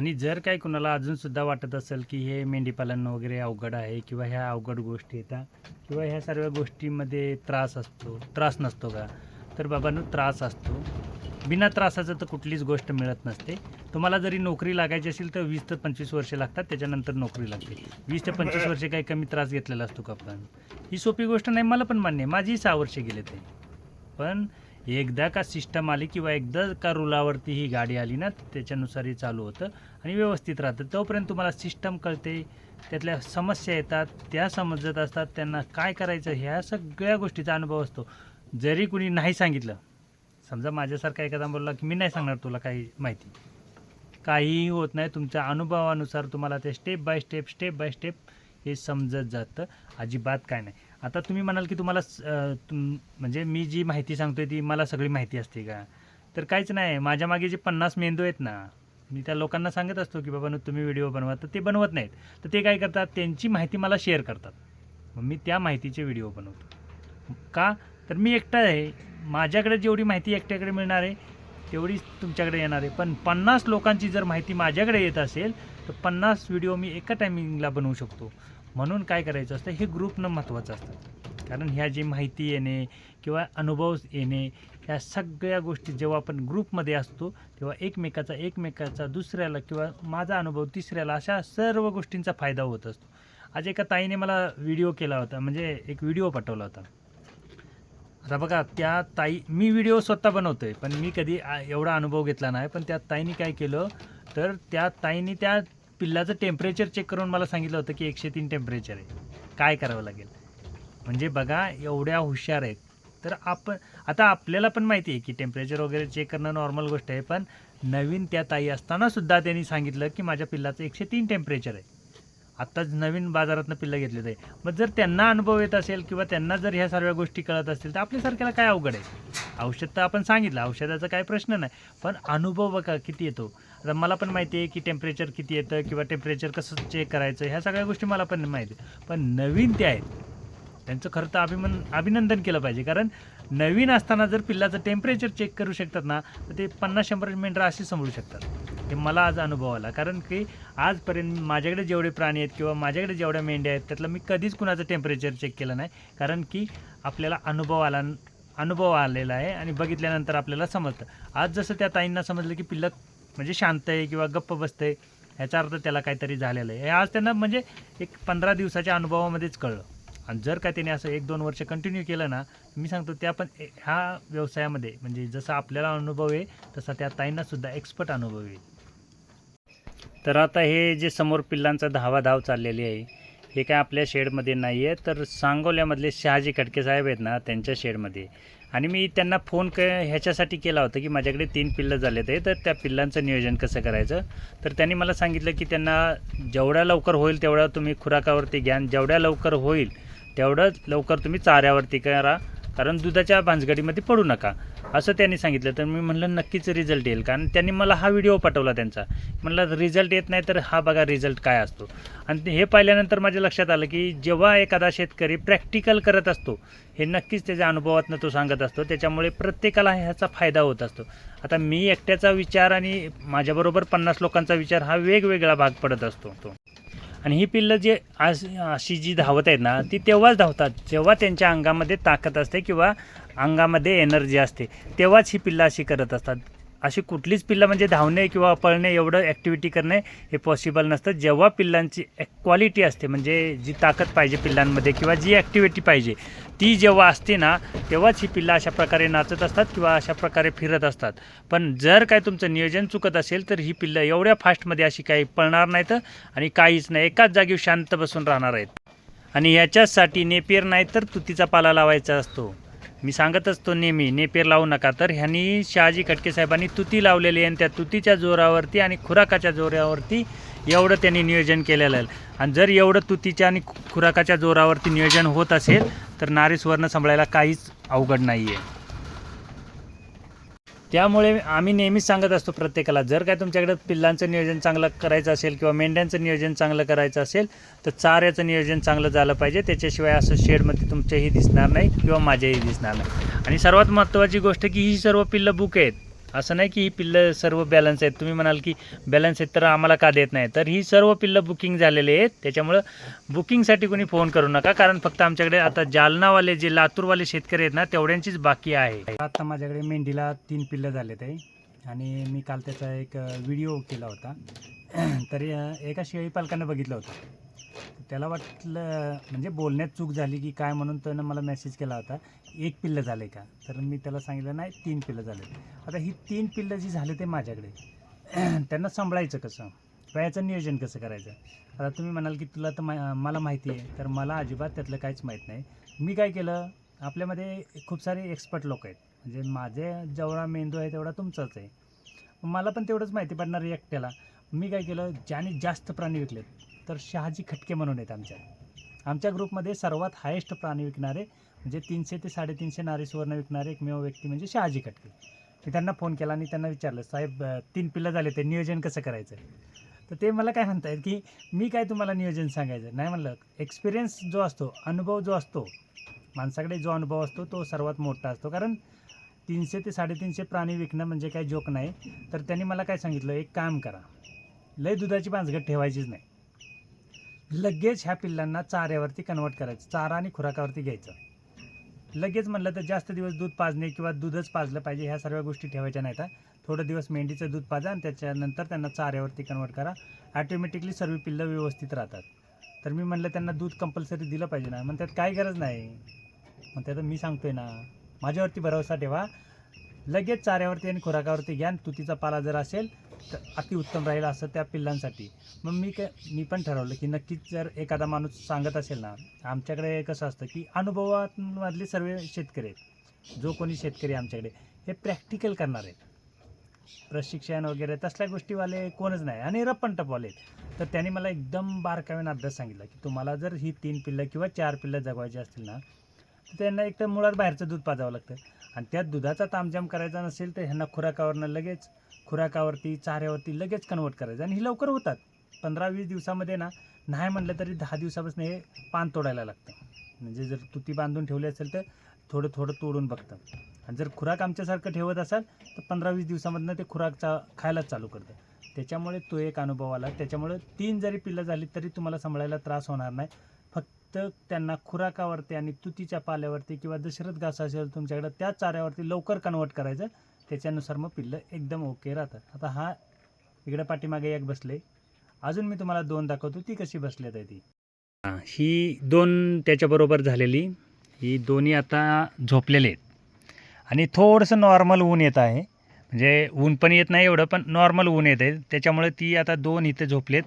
आणि जर काय कुणाला अजूनसुद्धा वाटत असेल की हे मेंढीपालन वगैरे अवघड आहे किंवा ह्या अवघड गोष्टी येतात किंवा ह्या सर्व गोष्टीमध्ये त्रास असतो त्रास नसतो का? तर बाबांनो त्रास असतो. बिना त्रासाचं तर कुठलीच गोष्ट मिळत नसते. तुम्हाला जरी नोकरी लागायची असेल तर वीस ते पंचवीस वर्षे लागतात त्याच्यानंतर नोकरी लागते. वीस ते पंचवीस वर्षे काही कमी त्रास घेतलेला असतो का आपण? ही सोपी गोष्ट नाही मला पण मान्य आहे. माझी सहा वर्षे गेले ते. पण एकदा का सिस्टम आली किंवा एकदा का रुलावरती ही गाडी आली ना त्याच्यानुसार हे चालू होतं आणि व्यवस्थित राहतं. तोपर्यंत तुम्हाला सिस्टम कळते त्यातल्या समस्या येतात त्या समजत असतात त्यांना काय करायचं ह्या सगळ्या गोष्टीचा अनुभव असतो. जरी कुणी नाही सांगितलं समजा माझ्यासारखा एखादा बोलला की मी नाही सांगणार तुला काही माहिती. काहीही होत नाही तुमच्या अनुभवानुसार तुम्हाला ते step by step step by step हे समजत जातं. अजिबात काय नाही. आता तुम्ही म्हणाल की तुम्हाला स- तुम म्हणजे मी जी माहिती सांगतोय ती मला सगळी माहिती असते का? तर काहीच नाही. माझ्या मागे जे पन्नास मेंदू आहेत ना मी त्या लोकांना सांगत असतो की बाबा तुम्ही व्हिडिओ बनवा. तर ते बनवत नाहीत. तर ते काय करतात? त्यांची माहिती मला शेअर करतात. मग मी त्या माहितीचे व्हिडिओ बनवतो. का? तर मी एकटा आहे. माझ्याकडे जेवढी माहिती एकट्याकडे मिळणार आहे तेवढीच तुमच्याकडे येणार आहे. पण पन्नास लोकांची जर माहिती माझ्याकडे येत असेल तर पन्नास व्हिडिओ मी एका टायमिंगला बनवू शकतो. म्हणून काय करायचं असतं? हे ग्रुपनं महत्त्वाचं असतं. कारण ह्या जी माहिती येणे किंवा अनुभव येणे ह्या सगळ्या गोष्टी जेव्हा आपण ग्रुपमध्ये असतो तेव्हा एकमेकाचा एकमेकाचा दुसऱ्याला किंवा माझा अनुभव तिसऱ्याला अशा सर्व गोष्टींचा फायदा होत असतो. आज एका ताईने मला व्हिडिओ केला होता म्हणजे एक व्हिडिओ पाठवला होता. आता बघा त्या ताई मी व्हिडिओ स्वतः बनवतो आहे पण मी कधी एवढा अनुभव घेतला नाही. पण त्या ताईने काय केलं तर त्या ताईने त्या पिल्लाचं टेम्परेचर चेक करून मला सांगितलं होतं की एकशे तीन टेम्परेचर आहे. काय करावं लागेल? म्हणजे बघा एवढ्या हुशार आहेत. तर आपण आता आपल्याला पण माहिती आहे की टेम्परेचर वगैरे चेक करणं नॉर्मल गोष्ट आहे पण नवीन त्या ताई असताना सुद्धा त्यांनी सांगितलं की माझ्या पिल्लाचं एकशे तीन टेम्परेचर आहे. आत्ताच नवीन बाजारातनं पिल्लं घेतलेलं आहे. मग जर त्यांना अनुभव येत असेल किंवा त्यांना जर ह्या सर्व गोष्टी कळत असतील तर आपल्यासारख्याला काय अवघड आहे? औषध तर आपण सांगितलं औषधाचा काही प्रश्न नाही. पण अनुभव बघा किती येतो. आता मला पण माहिती आहे की टेम्परेचर किती येतं किंवा टेम्परेचर कसं चेक करायचं ह्या सगळ्या गोष्टी मला पण माहिती पण नवीन ते आहेत. त्यांचं खरं तर अभिमन अभिनंदन केलं पाहिजे. कारण नवीन असताना जर पिल्लाचं टेम्परेचर चेक करू शकतात ना तर ते पन्नास शंभर मिनटं अशी समजू शकतात. हे मला आज अनुभव आला. कारण की आजपर्यंत माझ्याकडे जेवढे प्राणी आहेत किंवा माझ्याकडे जेवढ्या मेंढ्या आहेत त्यातलं मी कधीच कुणाचं टेम्परेचर चेक केलं नाही. कारण की आपल्याला अनुभव आला अनुभव आलेला आहे आणि बघितल्यानंतर आपल्याला समजतं. आज जसं त्या ताईंना समजलं की पिल्लं म्हणजे शांत आहे किंवा गप्प बसतं आहे ह्याचा अर्थ त्याला काहीतरी झालेलं आहे. हे आज त्यांना म्हणजे एक पंधरा दिवसाच्या अनुभवामध्येच कळलं. आणि जर का त्याने असं एक दोन वर्ष कंटिन्यू केलं ना मी सांगतो त्या पण ह्या व्यवसायामध्ये म्हणजे जसा आपल्याला अनुभव आहे तसा त्या ताईंनासुद्धा एक्सपर्ट अनुभव येईल तर आता हे जे समोर पिल्लांचा धावा धाव चाललेली आहे हे काय आपल्या शेडमध्ये नाही आहे तर सांगोल्यामधले शहाजी खटके साहेब आहेत ना त्यांच्या शेडमध्ये. आणि मी त्यांना फोन क ह्याच्यासाठी केला होता की माझ्याकडे तीन पिल्लं झालेत आहे तर त्या पिल्लांचं नियोजन कसं करायचं? तर त्यांनी मला सांगितलं की त्यांना जेवढ्या लवकर होईल तेवढ्या तुम्ही खुराकावरती घ्या जेवढ्या लवकर होईल तेवढं लवकर तुम्ही चाऱ्यावरती करा कारण दुधाच्या भांजगडीमध्ये पडू नका. असं त्यांनी सांगितलं. तर मी म्हणलं नक्कीच रिझल्ट येईल. कारण त्यांनी मला हा व्हिडिओ पाठवला त्यांचा. म्हणलं रिझल्ट येत नाही तर हा बघा रिझल्ट काय असतो. आणि ते- हे पाहिल्यानंतर माझ्या लक्षात आलं की जेव्हा एखादा शेतकरी प्रॅक्टिकल करत असतो हे नक्कीच त्याच्या अनुभवातनं तो सांगत असतो. त्याच्यामुळे प्रत्येकाला ह्याचा फायदा होत असतो. आता मी एकट्याचा विचार आणि माझ्याबरोबर पन्नास लोकांचा विचार हा वेगवेगळा भाग पडत असतो. तो आणि ही पिल्लं जे आज अशी जी धावत आहेत ना ती तेव्हाच धावतात. जेव्हा त्यांच्या अंगामध्ये ताकद असते किंवा अंगामध्ये एनर्जी असते तेव्हाच ही पिल्लं अशी करत असतात. अशी कुठलीच पिल्लं म्हणजे धावणे किंवा पळणे एवढं ॲक्टिव्हिटी करणे हे पॉसिबल नसतं. जेव्हा पिल्लांची क्वालिटी असते म्हणजे जी ताकद पाहिजे पिल्लांमध्ये किंवा जी ॲक्टिव्हिटी पाहिजे ती जेव्हा असते ना तेव्हाच ही पिल्लं अशा प्रकारे नाचत असतात किंवा अशा प्रकारे फिरत असतात. पण जर काय तुमचं नियोजन चुकत असेल तर ही पिल्लं एवढ्या फास्टमध्ये अशी काही पळणार नाहीत आणि काहीच नाही. एकाच जागी शांत बसून राहणार आहेत. आणि ह्याच्यासाठी नेपियर नाही तर तुतीचा पाला लावायचा असतो. मी सांगत असतो नेहमी नेपेर लावू नका. तर ह्यांनी शहाजी खटके साहेबांनी तुती लावलेली आहे आणि त्या तुतीच्या जोरावरती आणि खुराकाच्या जोरावरती एवढं त्यांनी नियोजन केलेलं आहे. आणि जर एवढं तुतीच्या आणि खुराकाच्या जोरावरती नियोजन होत असेल तर नारी सुवर्ण सांभाळायला काहीच अवघड नाही आहे त्यामुळे आम्ही नेहमीच सांगत असतो प्रत्येकाला जर काय तुमच्याकडे पिल्लांचं नियोजन चांगलं करायचं असेल किंवा मेंढ्यांचं नियोजन चांगलं करायचं असेल तर चाऱ्याचं नियोजन चांगलं झालं पाहिजे. त्याच्याशिवाय असं शेडमध्ये तुमच्याही दिसणार नाही किंवा माझ्याही दिसणार नाही. आणि सर्वात महत्त्वाची गोष्ट की ही सर्व पिल्लं बुक आहेत. असं नाही की ही पिल्लं सर्व बॅलन्स आहेत. तुम्ही म्हणाल की बॅलन्स आहेत तर आम्हाला का देत नाही? तर ही सर्व पिल्लं बुकिंग झालेले आहेत. त्याच्यामुळं बुकिंगसाठी कोणी फोन करू नका. कारण फक्त आमच्याकडे आता जालनावाले जे लातूरवाले शेतकरी आहेत ना तेवढ्यांचीच बाकी आहे. आता माझ्याकडे मेंढीला तीन पिल्लं झालेत आहे आणि मी काल त्याचा एक व्हिडिओ केला होता. तरी एका शेळी पालकानं बघितलं होतं. त्याला वाटलं म्हणजे बोलण्यात चूक झाली की काय म्हणून त्यानं मला मेसेज केला होता. एक पिल्लं झालं का? तर मी त्याला सांगितलं नाही तीन पिल्लं झाले आता ही तीन पिल्लं जी झाले ते माझ्याकडे. त्यांना सांभाळायचं कसं? वयाचं नियोजन कसं करायचं? आता तुम्ही म्हणाल की तुला तर मा मला माहिती आहे तर मला अजिबात त्यातलं काहीच माहीत नाही. मी काय केलं? आपल्यामध्ये खूप सारे एक्सपर्ट लोक आहेत. म्हणजे माझे जेवढा मेंदू आहे तेवढा तुमचाच आहे. मला पण तेवढंच माहिती पडणार एकट्याला. मी काय केलं? ज्याने जास्त प्राणी विकलेत तर शहाजी खटके म्हणून आहेत आमच्या आमच्या ग्रुपमध्ये सर्वात हायेस्ट प्राणी विकणारे म्हणजे तीनशे ते साडेतीनशे नारी सुवर्ण विकणारे एकमेव व्यक्ती म्हणजे शहाजी कटके. मी त्यांना फोन केला आणि त्यांना विचारलं साहेब तीन पिल्लं झाले ते नियोजन कसं करायचं? तर ते मला काय म्हणतायत की मी काय तुम्हाला नियोजन सांगायचं? नाही म्हणलं एक्सपिरियन्स जो असतो अनुभव जो असतो माणसाकडे जो अनुभव असतो तो सर्वात मोठा असतो. कारण तीनशे ते साडेतीनशे प्राणी विकणं म्हणजे काय जोक नाही. तर त्यांनी मला काय सांगितलं एक काम करा लय दुधाची भांजगट ठेवायचीच नाही. लगेच ह्या पिल्लांना चाऱ्यावरती कन्वर्ट करायचं. चारा आणि खुराकावरती घ्यायचं. लगेच म्हणलं तर जास्त दिवस दूध पाजणे किंवा दूधच पाजलं पाहिजे ह्या सर्व गोष्टी ठेवायच्या नाहीत तर थोडं दिवस मेंढीचं दूध पाजा आणि त्याच्यानंतर त्यांना चाऱ्यावरती कन्वर्ट करा. ॲटोमॅटिकली सर्व पिल्लं व्यवस्थित राहतात. तर मी म्हणलं त्यांना दूध कंपल्सरी दिलं पाहिजे ना. मग त्यात काय गरज नाही. मग त्यात मी सांगतोय ना. माझ्यावरती भरोसा ठेवा. लगेच चाऱ्यावरती आणि खुराकावरती घ्या आणि तुतीचा पाला जर असेल तर अतिउत्तम राहील असं त्या पिल्लांसाठी. मग मी काय मी पण ठरवलं की नक्कीच जर एखादा माणूस सांगत असेल ना आमच्याकडे कसं असतं की अनुभवामधले सर्व शेतकरी आहेत. जो कोणी शेतकरी आमच्याकडे हे प्रॅक्टिकल करणार आहेत. प्रशिक्षण वगैरे तसल्या गोष्टीवाले कोणच नाही आणि रप्पन टपवाले तर त्यांनी मला एकदम बारकाव्यानं अभ्यास सांगितला की तुम्हाला जर ही तीन पिल्लं किंवा चार पिल्लं जगवायची असतील ना तर त्यांना एक तर मुळात बाहेरचं दूध पाजावं लागतं. आणि त्यात दुधाचा तामजाम करायचा नसेल तर ह्यांना खुराकावरनं लगेच खुराकावरती चाऱ्यावरती लगेच कन्वर्ट करायचं. आणि ही लवकर होतात. पंधरा वीस दिवसामध्ये ना नाही म्हटलं तरी दहा दिवसापासून हे पान तोडायला लागतं. म्हणजे जर तुती बांधून ठेवली असेल तर थोडं थोडं तोडून बघतं. आणि जर खुराक आमच्यासारखं ठेवत असाल तर पंधरा वीस दिवसामधनं ते खुराक चा खायलाच चालू करतं. त्याच्यामुळे तो एक अनुभव आला. त्याच्यामुळे तीन जरी पिल्लं झाली तरी तुम्हाला सांभाळायला त्रास होणार नाही. फक्त त्यांना खुराकावरती आणि तुतीच्या पाल्यावरती किंवा दशरथ घास असेल तुमच्याकडं त्या चाऱ्यावरती लवकर कन्वर्ट करायचं त्याच्यानुसार मग पिल्लं एकदम ओके राहतात. आता हा इकडे पाठीमागे एक बसले. अजून मी तुम्हाला दोन दाखवतो ती कशी बसल्यात आहे ती. ही दोन त्याच्याबरोबर झालेली. ही दोन्ही आता झोपलेले आहेत. आणि थोडंसं नॉर्मल ऊन येत आहे. म्हणजे ऊन पण येत नाही एवढं पण नॉर्मल ऊन येत आहे. त्याच्यामुळे ती आता दोन इथे झोपलेत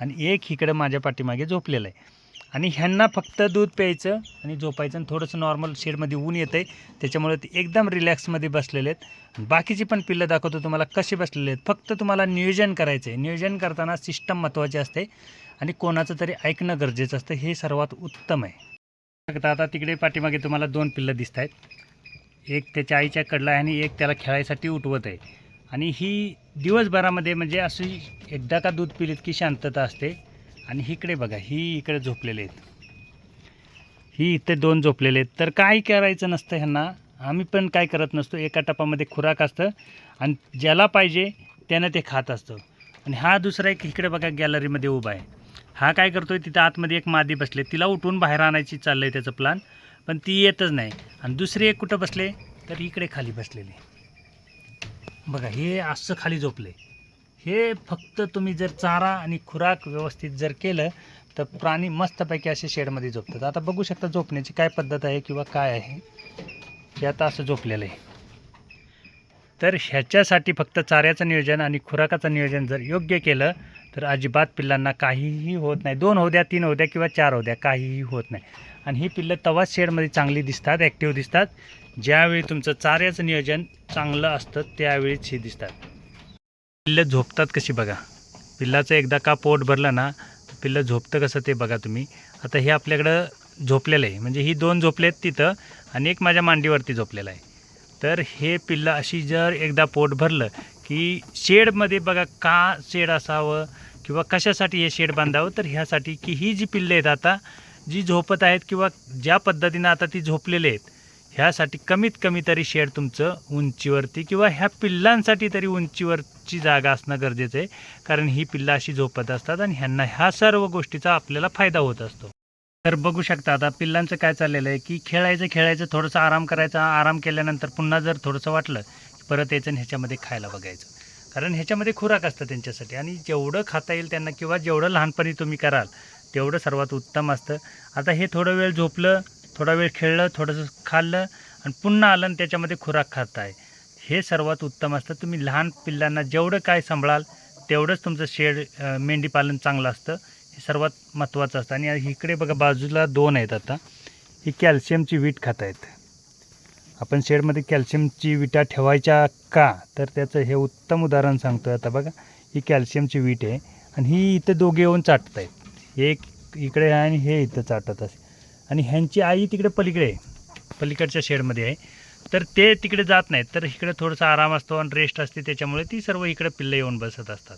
आणि एक इकडं माझ्या पाठीमागे झोपलेलं आहे. आणि ह्यांना फक्त दूध प्यायचं आणि झोपायचं आणि थोडंसं नॉर्मल शेडमध्ये ऊन येतं आहे त्याच्यामुळे ते एकदम रिलॅक्समध्ये बसलेले आहेत. बाकीची पण पिल्लं दाखवतो तुम्हाला कसे बसलेले आहेत. फक्त तुम्हाला नियोजन करायचं आहे नियोजन करताना सिस्टम महत्त्वाची असते आणि कोणाचं तरी ऐकणं गरजेचं असतं. हे सर्वात उत्तम आहे. आता आता तिकडे पाठीमागे तुम्हाला दोन पिल्लं दिसत आहेत. एक त्याच्या आईच्या कडला आहे आणि एक त्याला खेळायसाठी उठवत आहे. आणि ही दिवसभरामध्ये म्हणजे अशी एकदा का दूध पिलीत की शांतता असते. आणि इकडे बघा ही इकडे झोपलेले आहेत. ही इथे दोन झोपलेले आहेत. तर काय करायचं नसतं ह्यांना? आम्ही पण काय करत नसतो. एका टपामध्ये खुराक असतं आणि ज्याला पाहिजे त्यानं ते खात असतं. आणि हा दुसरा एक इकडे बघा गॅलरीमध्ये उभा आहे. हा काय करतो आहे तिथं आतमध्ये एक मादी बसले तिला उठून बाहेर आणायची चाललं आहे त्याचं प्लान पण ती येतच नाही. आणि दुसरे एक कुठं बसले तर इकडे खाली बसलेले बघा हे असं खाली झोपले हे फक्त तुम्ही जर चारा आणि खुराक व्यवस्थित जर केलं तर प्राणी मस्तपैकी असे शेडमध्ये झोपतात. आता बघू शकता झोपण्याची काय पद्धत आहे किंवा काय आहे. हे आता असं झोपलेलं आहे. तर ह्याच्यासाठी फक्त चाऱ्याचं नियोजन आणि खुराकाचं नियोजन जर योग्य केलं तर अजिबात पिल्लांना काहीही होत नाही. दोन होद्या तीन होद्या किंवा चार होद्या काहीही होत नाही. आणि ही पिल्लं तवाच शेडमध्ये चांगली दिसतात ॲक्टिव्ह दिसतात. ज्यावेळी तुमचं चाऱ्याचं नियोजन चांगलं असतं त्यावेळीच ही दिसतात. पिल्लं झोपतात कशी बघा? पिल्लाचं एकदा का पोट भरलं ना पिल्लं झोपतं कसं ते बघा तुम्ही. आता हे आपल्याकडं झोपलेलं आहे. म्हणजे ही दोन झोपले आहेत तिथं आणि एक माझ्या मांडीवरती झोपलेलं आहे. तर हे पिल्लं अशी जर एकदा पोट भरलं की शेडमध्ये बघा का शेड असावं किंवा कशासाठी हे शेड बांधावं तर ह्यासाठी की ही जी पिल्लं आहेत आता जी झोपत आहेत किंवा ज्या पद्धतीनं आता ती झोपलेली आहेत ह्यासाठी कमीत कमी तरी शेड तुमचं उंचीवरती किंवा ह्या पिल्लांसाठी तरी उंचीवरची जागा असणं गरजेचं आहे. कारण ही पिल्लं अशी झोपत असतात आणि ह्यांना ह्या सर्व गोष्टीचा आपल्याला फायदा होत असतो. तर बघू शकता आता पिल्लांचं काय चाललेलं आहे की खेळायचं खेळायचं थोडंसं आराम करायचा आराम केल्यानंतर पुन्हा जर थोडंसं वाटलं परत यायचं आणि ह्याच्यामध्ये खायला बघायचं. कारण ह्याच्यामध्ये खुराक असतं त्यांच्यासाठी आणि जेवढं खाता येईल त्यांना किंवा जेवढं लहानपणी तुम्ही कराल तेवढं सर्वात उत्तम असतं. आता हे थोडं वेळ झोपलं थोडा वेळ खेळलं थोडंसं खाल्लं आणि पुन्हा आलं आणि त्याच्यामध्ये खुराक खात आहे हे सर्वात उत्तम असतं. तुम्ही लहान पिल्लांना जेवढं काय सांभाळाल तेवढंच तुमचं शेड मेंढीपालन चांगलं असतं. हे सर्वात महत्त्वाचं असतं. आणि इकडे बघा बाजूला दोन आहेत आता. ही कॅल्शियमची वीट खात आहेत आपण शेडमध्ये कॅल्शियमची विटा ठेवायच्या का? तर त्याचं हे उत्तम उदाहरण सांगतो आता बघा. ही कॅल्शियमची वीट आहे. आणि ही इथं दोघे येऊन चाटत आहेत एक इकडे आहे आणि हे इथं चाटत असते आणि ह्यांची आई तिकडे पलीकडे आहे. पलीकडच्या शेडमध्ये आहे. तर ते तिकडे जात नाहीत. तर इकडे थोडासा आराम असतो आणि रेस्ट असते. त्याच्यामुळे ती सर्व इकडे पिल्लं येऊन बसत असतात.